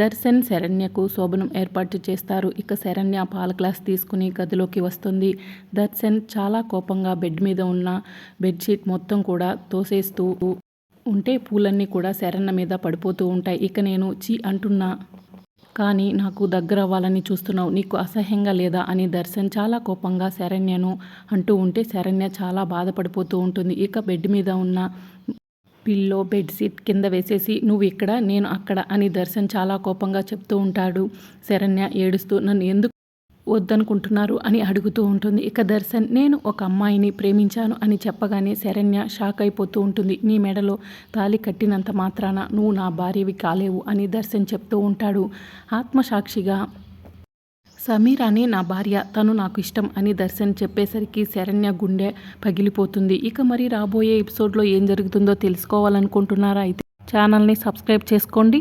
దర్శన్ శరణ్యకు శోభనం ఏర్పాటు చేస్తారు. ఇక శరణ్య పాల గ్లాస్ తీసుకుని గదిలోకి వస్తుంది. దర్శన్ చాలా కోపంగా బెడ్ మీద ఉన్న బెడ్షీట్ మొత్తం కూడా తోసేస్తూ ఉంటే పూలన్నీ కూడా శరణ్య మీద పడిపోతూ ఉంటాయి. ఇక నేను చీ అంటున్నా కానీ నాకు దగ్గర అవ్వాలని చూస్తున్నావు. నీకు అసహ్యంగా లేదా అని దర్శన్ చాలా కోపంగా శరణ్యను అంటూ ఉంటే శరణ్య చాలా బాధపడిపోతూ ఉంటుంది. ఇక బెడ్ మీద ఉన్న పిల్లో బెడ్షీట్ కింద వేసేసి నువ్వు ఇక్కడ నేను అక్కడ అని దర్శన్ చాలా కోపంగా చెప్తూ ఉంటాడు. శరణ్య ఏడుస్తూ నన్ను ఎందుకు వద్దనుకుంటున్నారు? అని అడుగుతూ ఉంటుంది. ఇక దర్శన్ నేను ఒక అమ్మాయిని ప్రేమించాను అని చెప్పగానే శరణ్య షాక్ అయిపోతూ ఉంటుంది. నీ మెడలో తాలి కట్టినంత మాత్రాన నువ్వు నా భార్యవి కాలేవు అని దర్శన్ చెప్తూ ఉంటాడు. ఆత్మసాక్షిగా సమీర్ అని నా భార్య తను నాకు ఇష్టం అని దర్శన్ చెప్పేసరికి శరణ్య గుండె పగిలిపోతుంది. ఇక మరి రాబోయే ఎపిసోడ్లో ఏం జరుగుతుందో తెలుసుకోవాలనుకుంటున్నారా అయితే ఛానల్ని సబ్స్క్రైబ్ చేసుకోండి.